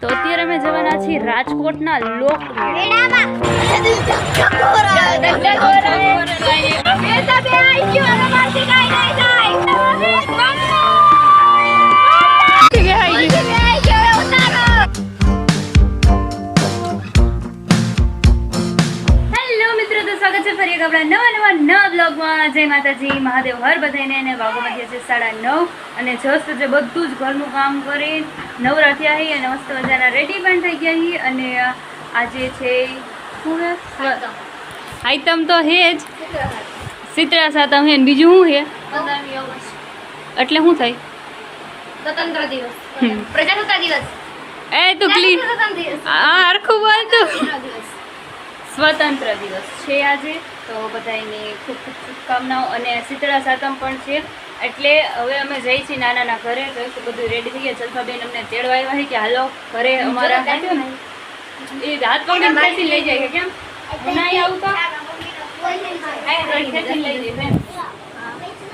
તો અત્યારે અમે જવાના છીએ રાજકોટના લોક હેલો એક આપણા નવા નવા નવા બ્લોગમાં. જય માતાજી મહાદેવ હર બધાને અને વાગોમાં થયા છે સાડા નવ. અને જસ્ટ જે બધું જ ઘરનું કામ કરી નવરા થયા અને મસ્ત મજાના રેડી પણ થઈ ગયા હી. અને આજે છે શું આઈટમ તો હે જ. સિત્રા સાતમ હે બીજું શું હે? એટલે શું થાય? સ્વતંત્ર દિવસ. પ્રજાસત્તાક દિવસ. એ તું ક્લીન. આ હરખું બોલ તું. સ્વતંત્ર દિવસ છે આજે. તો બધાને ખૂબ ખૂબ શુભકામનાઓ અને શીતળા સાતમ પણ છે. એટલે હવે અમે જઈ છીએ નાનાના ઘરે તો બધું રેડી થઈ ગયા. જલફાબેન અમને તેડવા આવ્યા છે કે હાલો ઘરે અમારા એ હાથ પકડીને ખેંચી લઈ જાય છે કેમ? હું ના આવું તો.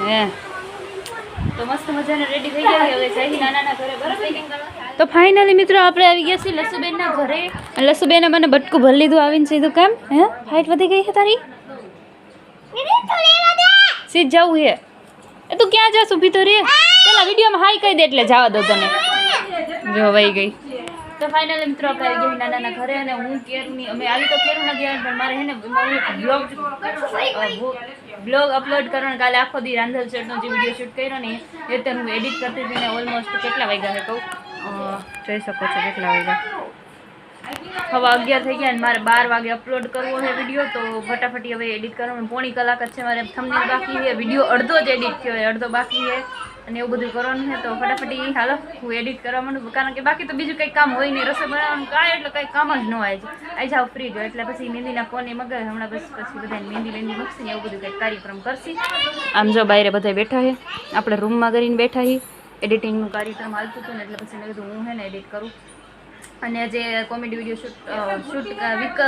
હે તો મસ્ત મજાને રેડી થઈ ગયા છે. હવે જઈ નાનાના ઘરે બરાબર તો ફાઇનલી મિત્રો આપણે આવી ગયા છીએ લસુબેનના ઘરે. અને લસુબેને મને બટકું ભરી લીધું આવીને સીધું કેમ? હે? ફાઇટ વધી ગઈ છે તારી? સીધ જવું હે. એ તું ક્યાં જાસ ઊભી તો રે પેલા વિડીયોમાં હાઈ કહી દે એટલે જવા દો તને. જો વહી ગઈ. તો ફાઇનલ મિત્રો આવી ગયા નાનાના ઘરે અને હું કેરની અમે આવી તો કેરું ના ગયા પણ મારે હે ને બ્લોગ બ્લોગ અપલોડ કરવાનો કાલે આખો દી રાંધલ ચટનો જે વીડિયો શૂટ કર્યો ને, એ તો હું એડિટ કરતી હતી ને ઓલમોસ્ટ કેટલા વાગ્યા કહું? જોઈ શકો છો કેટલા વાગ્યા. હવે અગિયાર થઈ ગયા અને મારે બાર વાગે અપલોડ કરવો છે વીડિયો તો ફટાફટી હવે એડિટ કરવાનું પોણી કલાક જ છે, મારે થમને બાકી છે. વીડિયો અડધો જ એડિટ થયો છે, અડધો બાકી છે. અને એવું બધું કરવાનું છે, તો ફટાફટી હાલો, હું એડિટ કરવા માંડું કારણ કે બાકી તો બીજું કંઈ કામ હોય નહીં, રસોઈ બનાવવાનું કાંઈ એટલે કંઈ કામ જ ન હોય. છે આવી જાઓ ફ્રી જો, એટલે પછી મહેંદીના ફોન એ મગાવે, હમણાં બસ પછી બધાને મહેંદી મહેંદી મૂકશે એવું બધું કંઈક કાર્યક્રમ કરશી. આમ જો બાયરે બધા બેઠા છે, આપણે રૂમમાં કરીને બેઠા છીએ. એડિટિંગનું કાર્યક્રમ હાલતું હતું ને, એટલે પછી મેં કીધું હું છે ને એડિટ કરું. અને જે comedy video shoot shoot week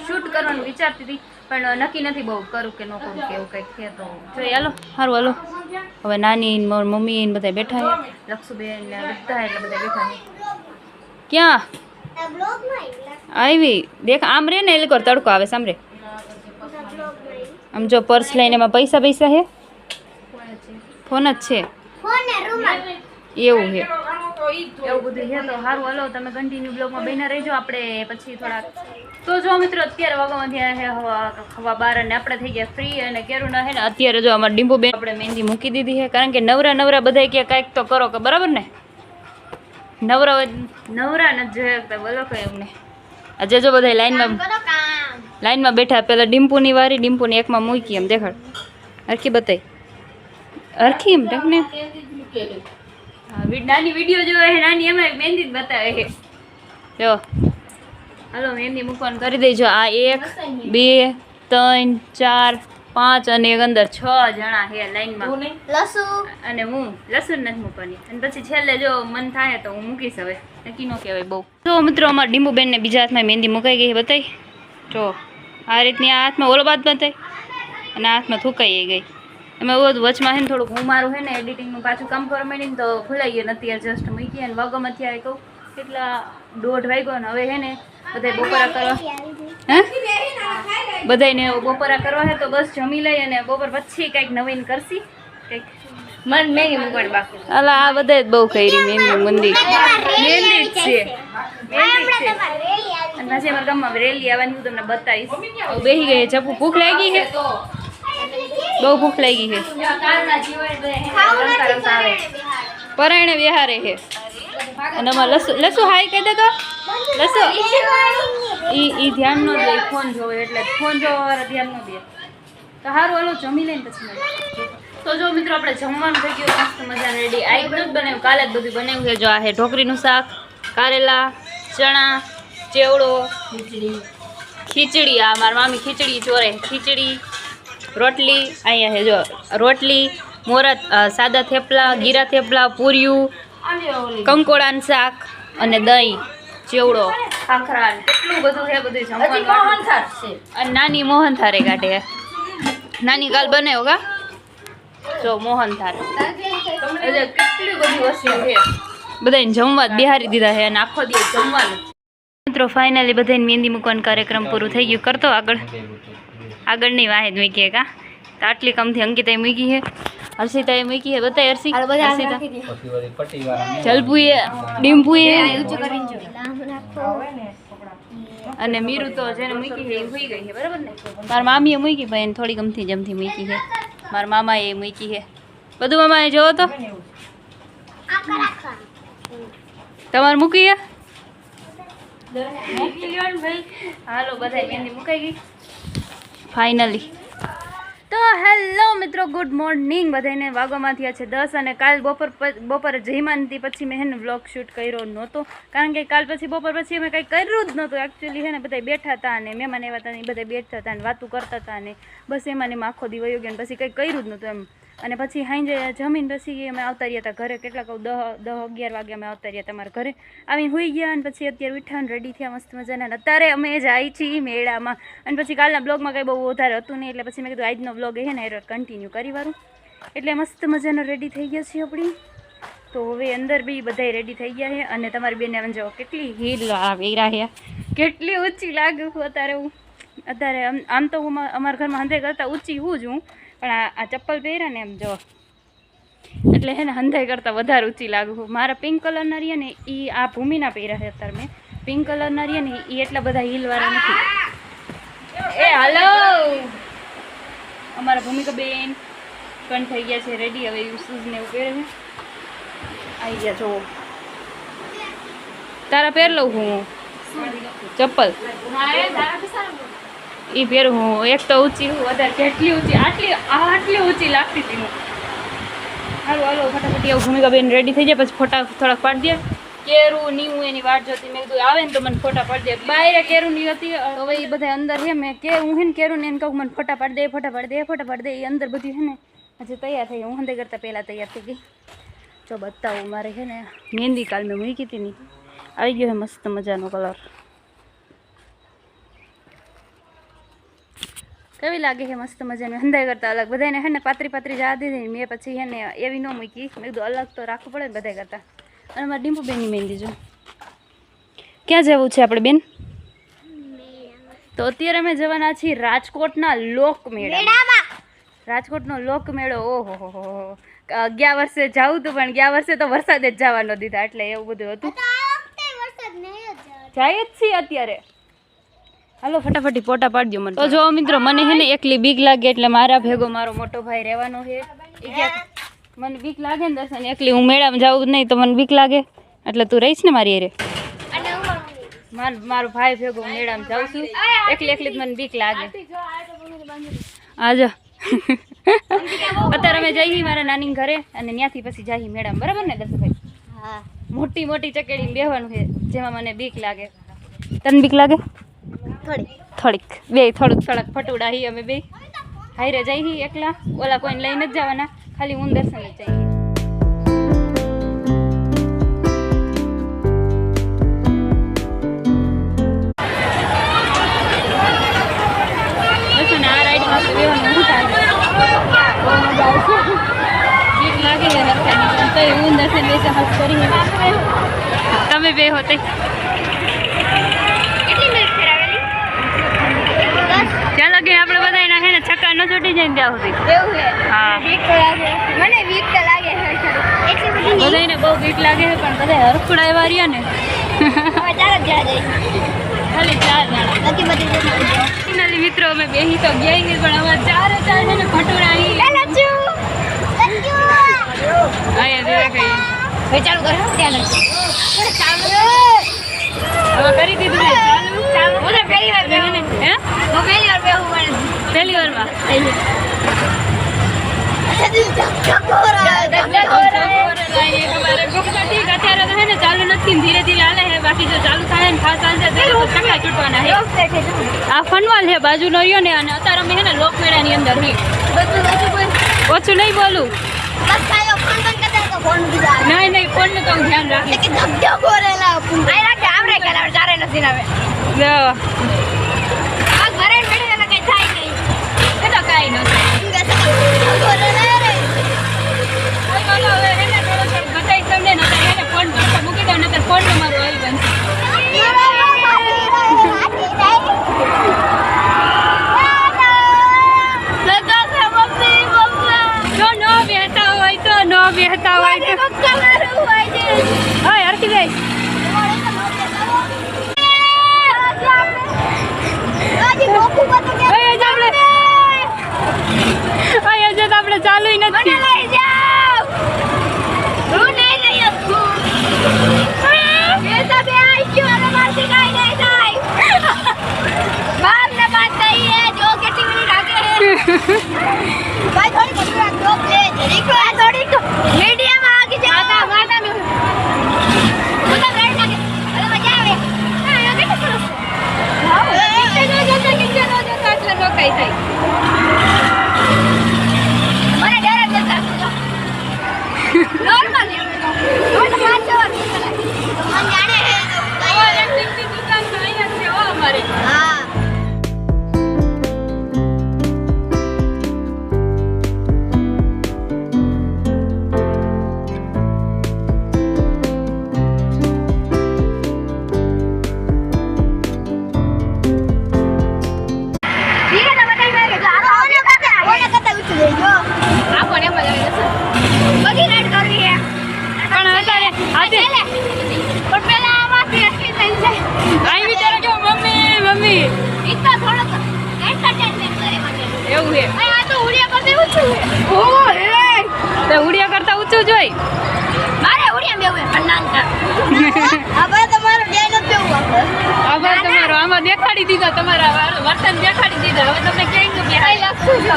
shoot કરવાનું વિચારતી હતી પણ નક્કી નથી બહુ કરું કે ન કરું કે એવું કંઈક છે તો જોઈએ હાલો. સારું હાલો. હવે નાની ને મારી મમ્મી ને બધા બેઠા છે. લક્ષુબેન ને બધા એટલે બધા બેઠા છે. ક્યાં? આવી. દેખ આમ રે ને એ લોકો તડકો આવે સાંભળે આમ જો પર્સ લઈને એમાં પૈસા પૈસા હે ફોન જ છે. એવું છે. એવું બધું છે તો સારું. હાલો તમે કન્ટિન્યુ બ્લોગમાં બહીને રહેજો. આપણે પછી થોડાક તો જો મિત્રો અત્યારે વાગવામાં ત્યાં હવા હવા બાર અને આપણે થઈ ગયા ફ્રી અને કેરું ના છે ને અત્યારે જો અમારે ડીંબુ બેન આપણે મહેંદી મૂકી દીધી છે. કારણ કે નવરા નવરા બધા કે કાંઈક તો કરો કે બરાબર ને? નવરા નવરા ન જોઈએ બોલો કઈ એમને આજે જો બધા લાઈનમાં કરો કામ. લાઈનમાં બેઠા પેલા ડીમ્પુની વારી ડીમ્પુની એકમાં મૂકી એમ દેખાડ. હરખી બતાઈ હરખી એમ ઢકને? નાની વીડિયો જોવે છે નાની એમાં મહેંદી જ બતાવે છે જો. હાલો મહેંદી મૂકવાનું કરી દેજો આ એક બે ત્રણ ચાર પાંચ અને એક અંદર છ જણા છે લાઈનમાં. લસુ. અને હું લસણ નથી મૂકવાની. અને પછી છેલ્લે જો મન થાય તો હું મૂકીશ હવે. નક્કી ન કહેવાય બહુ. જો મિત્રો અમારા ડીંબુબેનને બીજા હાથમાં મહેંદી મુકાઈ ગઈ બતાવી જો આ રીતની આ હાથમાં ઓલો બાદ બતાવી અને હાથમાં થૂકાઈ ગઈ. અમે એવું વચમાં હે ને થોડુંક હું મારું હે ને એડિટિંગનું પાછું કામ કરવા માંડીને તો ભૂલાઈ ગયું નથી અત્યારે જસ્ટ મૂકી અને વાગોમાં થયા કહું. કેટલા દોઢ વાગ્યો ને હવે હે ને બધા બપોરા કરવા હે? બધાને બપોરા કરવા છે તો બસ જમી લઈ અને બપોર પછી કંઈક નવીન કરશી. કંઈક મન મેગી મૂકવાની બાકી અલા આ બધા જ બહુ કરી મહેંદી મંદી. મહેંદી જ છે. મહેંદી જ છે. અને પછી અમારા ગામમાં રેલી આવવાની હું તમને બતાવીશ. બેસી ગઈ છે ચપુ ભૂખ લાગી છે. બહુ ભૂખ લાગી છે. પરાયણે વિહારે છે. અને અમારે લસુ લસુ હાય કહી દે તો. લસુ. ઈ ઈ ધ્યાન ન દે ફોન જોવે એટલે ફોન જોવા ધ્યાન ન દે. તો સારું હાલો, જમી લઈને પછી તો જો મિત્રો, આપણે જમવાનું થઈ ગયું, મસ્ત મજાનું રેડી આ જ બનાવ્યું, કાલે જ બધું બનાવ્યું છે. જો આ છે ઢોકરીનું શાક, કારેલા, ચણા ચેવડો ખીચડી, આ મારા મામી ખીચડી ચોરે. ખીચડી રોટલી અહીંયા છે જો રોટલી મોરત સાદા થેપલા ગીરા થેપલા પૂરિયું કંકોળાનું શાક અને દહીં ચેવડો. કેટલું બધું છે બધું જમવાનું? અને નાની મોહન થારે કાઢે. નાની કાલ બનાવ્યો કા જો મોહન થાર એટલે કેટલી બધી વસ્તુ છે? બધાને જમવા બિહારી દીધા છે અને આખો દિવસ જમવાનું. મિત્રો ફાઇનલી બધાને મહેંદી મૂકવાનું કાર્યક્રમ પૂરું થઈ ગયું. કરતો આગળ. આગળની વાહેદ મૂકીએ કા? તો આટલી કમથી અંકિતાએ મૂકી છે. હર્ષિતાએ મૂકી છે. બતાય હર્ષિ જલપુએ ડીમ્પુએ જો. અને મીરુ તો જેને મૂકી છે એ હોઈ ગઈ છે બરાબર ને? મારા મામીએ મૂકી ભાઈ થોડી ગમથી જમથી મૂકી છે. મારા મામાએ મૂકી છે. બધું મામાએ જોવો તો. તમારે મૂકી મૂકી લ્યો હાલો બધા મહેંદી મુકાઈ ગઈ. ફાઇનલી તો હેલો મિત્રો ગુડ મોર્નિંગ બધાને વાગોમાં થયા છે દસ અને કાલ બપોર બપોરે જઈમાનથી પછી મેં હેને વ્લોગ શૂટ કર્યો નહોતો. કારણ કે કાલ પછી, બપોર પછી અમે કંઈ કર્યું જ નહોતું. એકચ્યુઅલી છે ને બધા બેઠા હતા અને મહેમાન એવા હતા ને બધા બેઠતા હતા અને વાતું કરતા હતા ને બસ એમાં ને એમાં આખો દિવસ યોગ્ય ગયો ને પછી કંઈ કર્યું જ નહોતું એમ. અને પછી હાંજે જમીન પછી અમે આવતા રહ્યા હતા ઘરે. કેટલાક દહ દહ અગિયાર વાગે અમે આવતા રહ્યા તમારા ઘરે. આવીને હોઈ ગયા અને પછી અત્યારે ઉઠ્યા રેડી થયા, મસ્ત મજાના. અત્યારે અમે જાય છીએ મેળામાં. અને પછી કાલના બ્લોગમાં કંઈ બહુ વધારે હતું નહીં, એટલે પછી મેં કીધું આજનો બ્લોગ છે ને, એ કન્ટિન્યુ કરી વારું. એટલે મસ્ત મજાનો રેડી થઈ ગયા છીએ આપણી. તો હવે અંદર બી બધાય રેડી થઈ ગયા છે. અને તમારી બેને આમ જો કેટલી હીલ વેરા છે. કેટલી ઊંચી લાગુ અત્યારે હું. અત્યારે આમ તો હું અમારા ઘરમાં હંધે કરતાં ઊંચી હું જ હું. પણ આ આ ચપ્પલ પહેર્યા ને એમ જો. એટલે હે ને હંધાઈ કરતાં વધારે ઊંચી લાગુ મારા પિંક કલરના રહ્યા ને એ આ ભૂમિના પહેર્યા છે અત્યારે મેં. પિંક કલરના રહ્યા ને એ એટલા બધા હીલવાળા નથી. એ હાલો! અમારા ભૂમિકા બેન પણ થઈ ગયા છે રેડી હવે શૂઝ ને એવું પહેરે છે. આવી ગયા જો તારા પહેર લઉં હું. ચપ્પલ. એ પહેરું હું, એક તો ઊંચી હું, વધારે કેટલી ઊંચી, આટલી આટલી ઊંચી લાગતી હતી હું. હાલો હાલો, ફટાફટ એવું ભૂમિકાબેન રેડી થઈ જાય, પછી ફોટા થોડાક પાડી દે. કેરું, નીવું, એની વાટ જોતી, મેં કીધું, આવે ને તો મને ફોટા પાડી દે. બાયરે કેરું ની હતી, હવે એ બધા અંદર છે મેં કે, હું હે કેરું ને એને કહું, મને ફોટા પાડી દે, ફોટા પાડી દે, ફોટા પાડી દે. એ અંદર બધી છે ને, હજી તૈયાર થઈ હું હંદે કરતાં પહેલાં તૈયાર થઈ ગઈ. જો બતાવું, મારે છે ને મહેંદી કાલ મેં મૂકી હતી નહીં આવી ગયો હે મસ્ત મજાનો કલર કેવી લાગે છે મસ્ત મજાની. હંધાઈ કરતાં અલગ. બધાને હે ને પાતરી પાતરી જવા દીધી મેં પછી હે ને એવી ન મૂકી. મેં કીધું અલગ તો રાખવું પડે ને બધાય કરતાં. અને મારા ડીમ્પુબેનની મહેંદી જો. ક્યાં જવું છે આપણે બેન? તો અત્યારે અમે જવાના છીએ રાજકોટના લોકમેળા રાજકોટનો લોકમેળો ઓહો હો હો. ગયા વર્ષે જવું હતું પણ ગયા વર્ષે તો વરસાદ જ જવાનો દીધા. એટલે એવું બધું હતું. જ. જાય જ છીએ અત્યારે. હાલો ફટાફટી ફોટા પાડજો મને. તો જો મિત્રો મને હે ને એકલી બીક લાગે એટલે મારા ભેગો મારો મોટો ભાઈ રહેવાનો છે મને બીક લાગે ને દર્શન એકલી હું મેળામાં જાઉં જ નહીં તો મને બીક લાગે. એટલે તું રહીશ ને મારી અરે અને હું મમ્મી. માર મારો ભાઈ ભેગો હું મેળામાં જાઉં છું. એકલી એકલી જ મને બીક લાગે. જો આ તો મમ્મીને બાંધી આજો. અત્યારે અમે જઈએ મારા નાની ઘરે અને ત્યાંથી પછી જઈએ મેળામાં. બરાબર ને દર્શભાઈ હા. મોટી મોટી ચકેડી બેહવાનું છે જેમાં મને બીક લાગે. તને બીક લાગે? થોડીક. બે, થોડુંક થોડાક ફટુડા હી અમે બે. હાઈરે જઈ એકલા. ઓલા કોઈને લઈને જ જવાના. ખાલી હું દર્શન જ જઈએ તમે બે આ રાઈડમાં તો બેવાનું હું થાય બહુ મજા આવશે બીક લાગે છે રસ્તાની પણ તોય હું દર્શન બેસે હસ કરી તમે બે હોતે કેટલી મિનિટ ફેરાવેલી ત્યાં લગી આપણે બધા એના હે ને છક્કા ન છૂટી જાય ને ત્યાં સુધી. એવું છે. હા. બીક લાગે. મને બીક તો લાગે છે બધાને બહુ બીક લાગે છે પણ બધા હરખુડા એવા રહ્યા ને. ચાર જ ખાલી ચાર જણા. બાકી બધી. ફાઇનલી મિત્રો અમે બેહી તો ગયા છીએ પણ હવે ચાર ચાર છે ને ફટોડા અહીં ચાલુ કરો ત્યાં ચાલુ હવે કરી દીધું છે. હું પહેલી વાર બેહું. હે? હું પહેલી વાર બેહું પણ પહેલી વારમાં? અચ્છા, દિલ ધક-ધક હો રહા હે, ધક-ધક હો રહા હે. અત્યારે તો હે ને ચાલુ નથી ધીરે ધીરે હાલે હે. બાકી જો ચાલુ થાય ને ખાસ ચાલશે તો લોકો ચૂંટવાના છે. આ ફનવાલ છે બાજુનો રહ્યો ને અને અત્યારે અમે છે ને લોકમેળાની અંદર હી કોઈ ઓછું નહીં બોલું. ધ્યાન રાખી ધબજો બોલેલા ચારે નથી આવે આ ઘરે મેળે ને થાય નહીં. એ તો કાઈ ન ફોન કરતો મૂકી દો નતર ફોન તમારો આવી ભાઈ થોડી દેખાડી દીધા તમારા વર્તન દેખાડી દીધા. હવે તમને ક્યાંય તો દેખાઈ લાગતું છો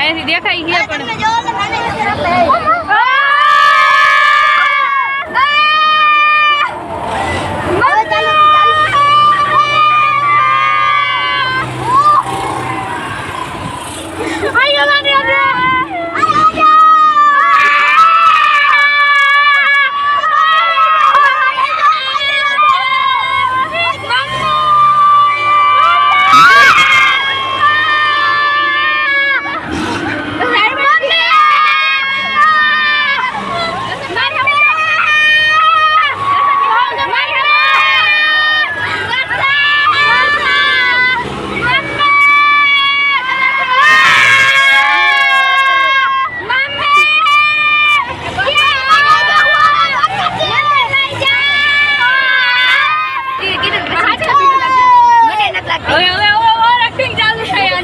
અહીંથી દેખાઈ ગયા પણ.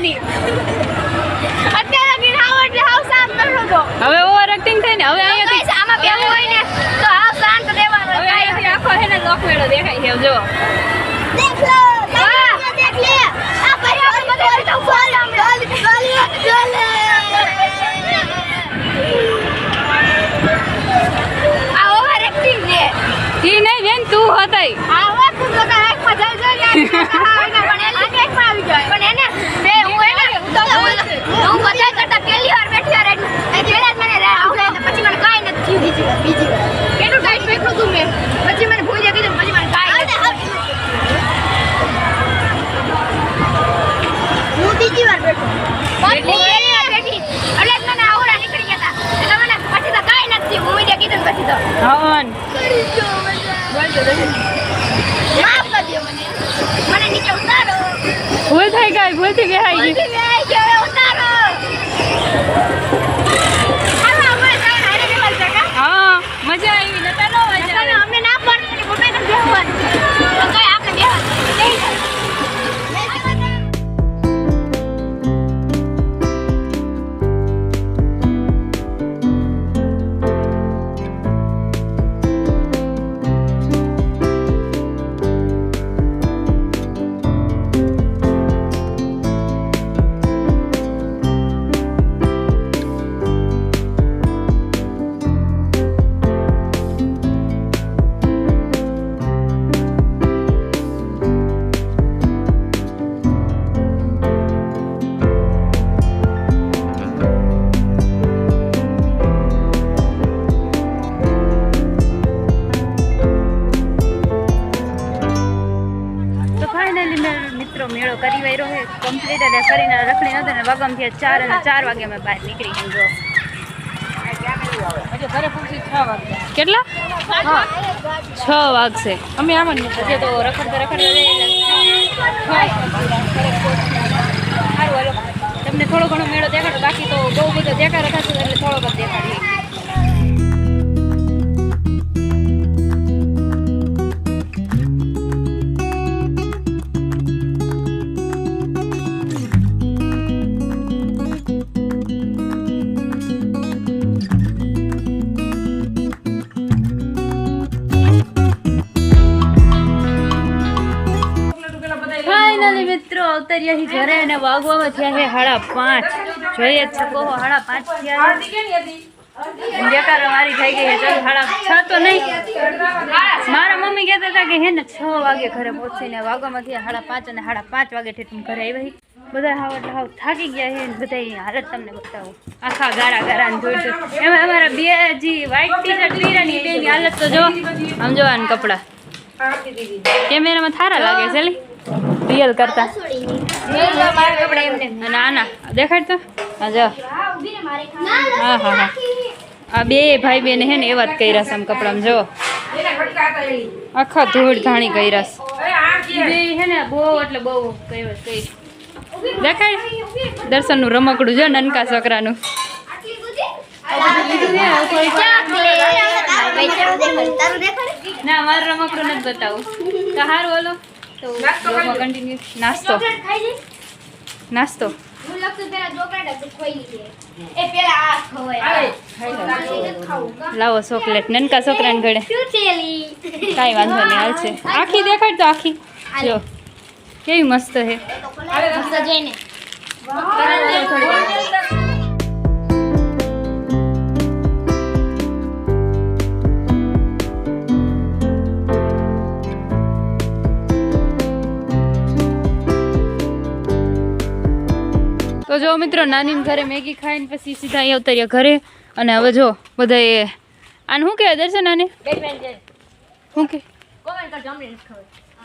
હતી અત્યારે લગીન એટલે હાવ શાંત નતો તો હવે ઓવર એક્ટિંગ થઈ ને હવે અહીંયાથી આમાં બે હોય ને તો હાવ શાંત દેવાનો હવે અહીંયાથી આખો હે ને લોક મેળો દેખાય છે જો. દેખ લો દેખ લે આ પરિવાર બધો તો ફોલ ડોલ ડોલ ડોલ નહીં બેન તું હતી આ વાત તું જાય. પણ એને હું બધા કરતા પહેલી વાર વાગવામાં થયા ચાર અને ચાર વાગે અમે બહાર નીકળી ગયું જો. કેટલા? છ વાગશે. અમે આમાં હજી તો રખડતા રખડતા તમને થોડો ઘણો મેળો દેખાડો. બાકી તો બહુ બધો દેખાડો થશે એટલે થોડો ઘણો દેખાડીએ અવતર્યા હી ઘરે અને વાગવામાં થયા છે સાડા પાંચ. જોઈએ જ શકો છો, સાડા પાંચ થયા છે. બેકાર મારી થઈ ગઈ ચાલો સાડા છ તો નહીં. મારા મમ્મી કહેતા હતા કે હે ને છ વાગે ઘરે પહોંચીને વાગવામાં થયા સાડા પાંચ અને સાડા પાંચ વાગે ઠેઠ ઘરે આવી. બધા હાવ એટલે હાવ થાકી ગયા છે ને બધા હાલત તમને બતાવું. આખા ગારા ગારા ને જોઈશું એમાં અમારા બે જી વ્હાઈટ ટી શર્ટ લીરાની બેની હાલત તો જો. આમ જોવાનું કપડાં. કેમેરામાં થારા લાગે છે લી? રિયલ કરતા ના આના દેખાડ તો હા હા હા આ બે ભાઈ બેન હે ને એવા જ કર્યા છે આમ કપડામાં જો આખા ધૂળ ધાણી કર્યા છે. બે હે ને બહુ એટલે બહુ છે. દેખાડ દર્શનનું રમકડું જો નનકા છોકરાનું. ના મારું રમકડું નથી બતાવું. તો હારું કન્ટિન્યુ નાસ્તો નાસ્તો. હું લખતું પેલા ચોકલેટ હતું ખોઈ છે એ પેલા આ ખવાય. લાવો ચોકલેટ. નનકા છોકરાને ઘડે શું કાંઈ વાંધો નહીં હાલ છે. આખી દેખાડ તો આખી. જો. કેવી મસ્ત છે. તો જો મિત્રો નાની ઘરે મેગી ખાઈને પછી સીધા અહીંયા ઉતર્યા ઘરે. અને હવે જો બધાએ આને શું કહેવાય દર્શન આને? શું કે?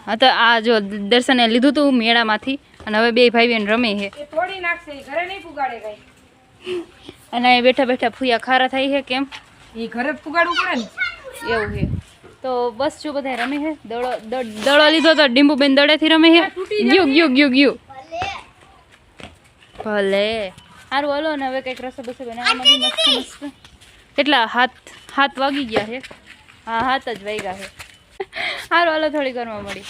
હા તો આ જો દર્શને લીધું હતું મેળામાંથી. અને હવે બે ભાઈ બહેન રમે છે. એ અને અહીંયા બેઠા બેઠા ફૂયા ખારા થાય છે કેમ? એ ઘરે ફુગાડવું પડે ને. એવું છે. તો બસ જો બધા રમે છે. દડો દડ- દડો લીધો તો ડીંબુબેન દડેથી રમે છે. ગયું ગયું ગયું ગયું. ભલે. સારું હલો ને હવે કંઈક રસો બસો બનાવવા મસ્ત મસ્ત. કેટલા હાથ હાથ વાગી ગયા છે. હા હાથ જ વાગ્યા છે. સારું હલો થોડી ઘરમાં મળી